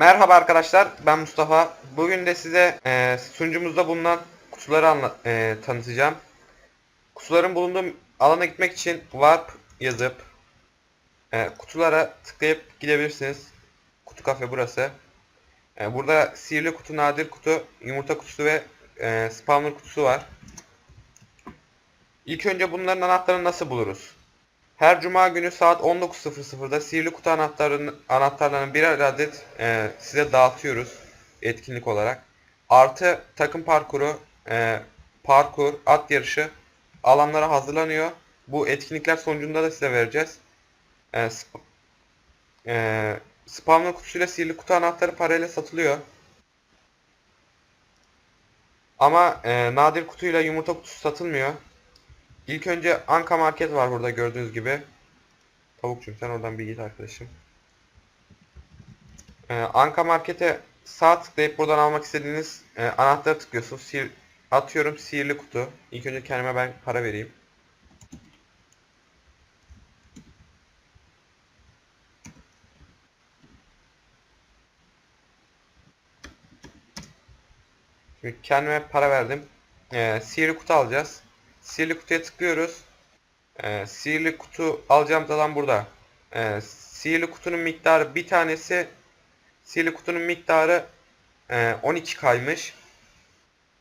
Merhaba arkadaşlar, ben Mustafa. Bugün de size e, sunucumuzda bulunan kutuları anla- e, tanıtacağım. Kutuların bulunduğu alana gitmek için warp yazıp e, kutulara tıklayıp gidebilirsiniz. Kutu kafe burası. E, burada sihirli kutu, nadir kutu, yumurta kutusu ve e, spawner kutusu var. İlk önce bunların anahtarını nasıl buluruz? Her cuma günü saat 19.00'da sihirli kutu anahtarını, anahtarlarını birer adet e, size dağıtıyoruz etkinlik olarak. Artı takım parkuru, e, parkur, at yarışı alanlara hazırlanıyor. Bu etkinlikler sonucunda da size vereceğiz. E, sp- e, spawner kutusuyla sihirli kutu anahtarı parayla satılıyor. Ama e, nadir kutuyla yumurta kutusu satılmıyor. İlk önce Anka Market var burada gördüğünüz gibi. Tavukçum sen oradan bir git arkadaşım. Ee, Anka Market'e sağ tıklayıp buradan almak istediğiniz e, anahtarı tıklıyorsunuz. Sihir, atıyorum sihirli kutu. İlk önce kendime ben para vereyim. Şimdi kendime para verdim. Ee, sihirli kutu alacağız. Sihirli kutuya tıklıyoruz. Ee, sihirli kutu alacağımız alan burada. Ee, sihirli kutunun miktarı bir tanesi sihirli kutunun miktarı e, 12 kaymış.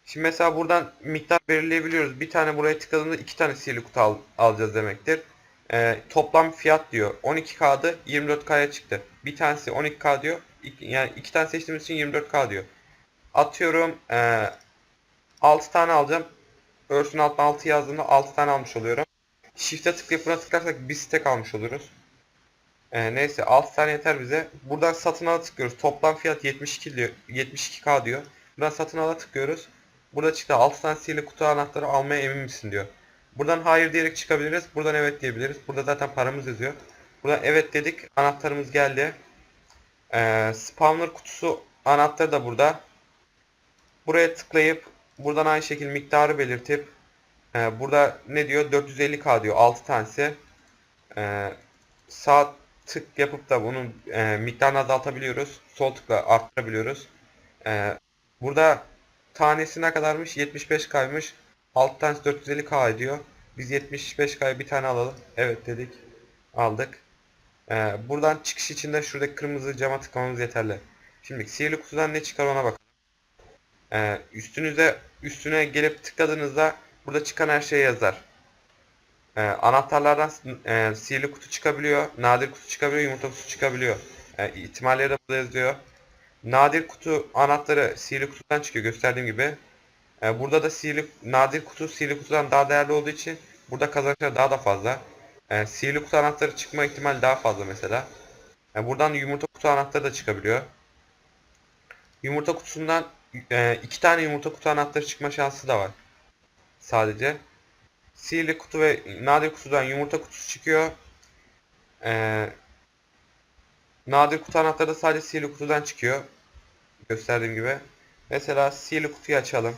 Şimdi mesela buradan miktar belirleyebiliyoruz. Bir tane buraya tıkladığımızda iki tane sihirli kutu al- alacağız demektir. Ee, toplam fiyat diyor. 12K'dı 24K'ya çıktı. Bir tanesi 12K diyor. İki- yani iki tane seçtiğimiz için 24K diyor. Atıyorum e, 6 tane alacağım. Örsün altına 6 yazdığımda 6 tane almış oluyorum. Shift'e tıklayıp buna tıklarsak bir stack almış oluruz. Ee, neyse 6 tane yeter bize. Buradan satın ala tıklıyoruz. Toplam fiyat 72 diyor. 72k diyor. Buradan satın ala tıklıyoruz. Burada çıktı 6 tane sihirli kutu anahtarı almaya emin misin diyor. Buradan hayır diyerek çıkabiliriz. Buradan evet diyebiliriz. Burada zaten paramız yazıyor. Buradan evet dedik. Anahtarımız geldi. Ee, spawner kutusu anahtarı da burada. Buraya tıklayıp buradan aynı şekilde miktarı belirtip ee, burada ne diyor? 450k diyor 6 tanesi. Ee, sağ tık yapıp da bunun e, miktarını azaltabiliyoruz. Sol tıkla arttırabiliyoruz. Ee, burada tanesi ne kadarmış? 75k'ymış. 6 tanesi 450k ediyor. Biz 75k'ya bir tane alalım. Evet dedik. Aldık. Ee, buradan çıkış için de şuradaki kırmızı cama tıklamamız yeterli. Şimdi sihirli kutudan ne çıkar ona bakalım. Ee, üstünüze üstüne gelip tıkladığınızda burada çıkan her şey yazar. Ee, anahtarlardan e, sihirli kutu çıkabiliyor, nadir kutu çıkabiliyor, yumurta kutusu çıkabiliyor. E, ihtimalleri de burada yazıyor. Nadir kutu anahtarı sihirli kutudan çıkıyor gösterdiğim gibi. E, burada da sihirli nadir kutu sihirli kutudan daha değerli olduğu için burada kazançlar daha da fazla. E, sihirli kutu anahtarı çıkma ihtimali daha fazla mesela. E, buradan yumurta kutu anahtarı da çıkabiliyor. Yumurta kutusundan e, iki tane yumurta kutu anahtarı çıkma şansı da var. Sadece. Sihirli kutu ve nadir kutudan yumurta kutusu çıkıyor. Ee, nadir kutu anahtarı da sadece sihirli kutudan çıkıyor. Gösterdiğim gibi. Mesela sihirli kutuyu açalım.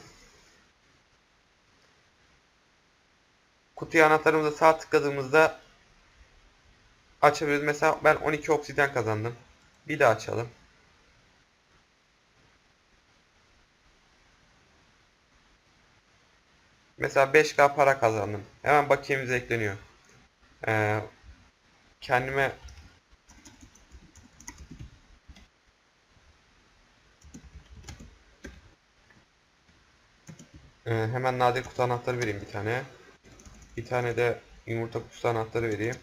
Kutuyu anahtarımıza sağ tıkladığımızda açabiliriz. Mesela ben 12 obsidyen kazandım. Bir daha açalım. Mesela 5k para kazandım. Hemen bakiyemize ekleniyor. Ee, kendime Ee, hemen nadir kutu anahtarı vereyim bir tane. Bir tane de yumurta kutusu anahtarı vereyim.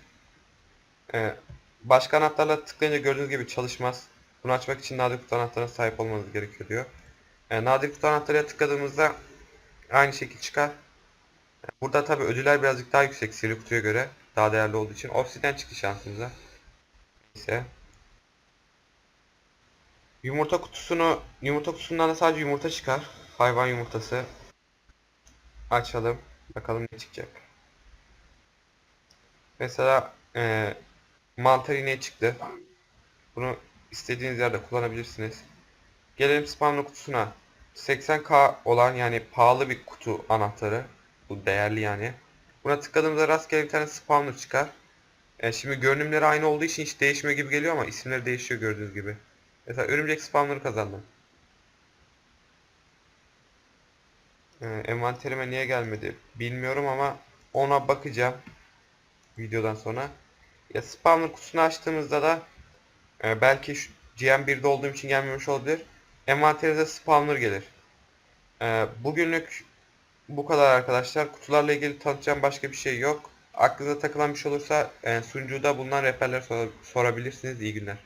Ee, başka anahtarla tıklayınca gördüğünüz gibi çalışmaz. Bunu açmak için nadir kutu anahtarına sahip olmanız gerekiyor diyor. Ee, nadir kutu anahtarıya tıkladığımızda aynı şekil çıkar. Burada tabi ödüller birazcık daha yüksek seri kutuya göre. Daha değerli olduğu için. Obsidian çıktı şansımıza. Neyse. Yumurta kutusunu, yumurta kutusundan da sadece yumurta çıkar. Hayvan yumurtası. Açalım. Bakalım ne çıkacak. Mesela e, mantar iğne çıktı. Bunu istediğiniz yerde kullanabilirsiniz. Gelelim spamlı kutusuna. 80k olan yani pahalı bir kutu anahtarı. Bu değerli yani. Buna tıkladığımızda rastgele bir tane spawner çıkar. E, şimdi görünümleri aynı olduğu için hiç değişmiyor gibi geliyor ama isimleri değişiyor gördüğünüz gibi. Mesela örümcek spawner kazandım. Ee, envanterime niye gelmedi bilmiyorum ama ona bakacağım videodan sonra. Ya spawner kutusunu açtığımızda da e, belki şu GM1'de olduğum için gelmemiş olabilir. Envanterinize spawner gelir. Ee, bugünlük bu kadar arkadaşlar. Kutularla ilgili tanıtacağım başka bir şey yok. Aklınıza takılan bir şey olursa e, sunucuda bulunan rehberlere sor- sorabilirsiniz. İyi günler.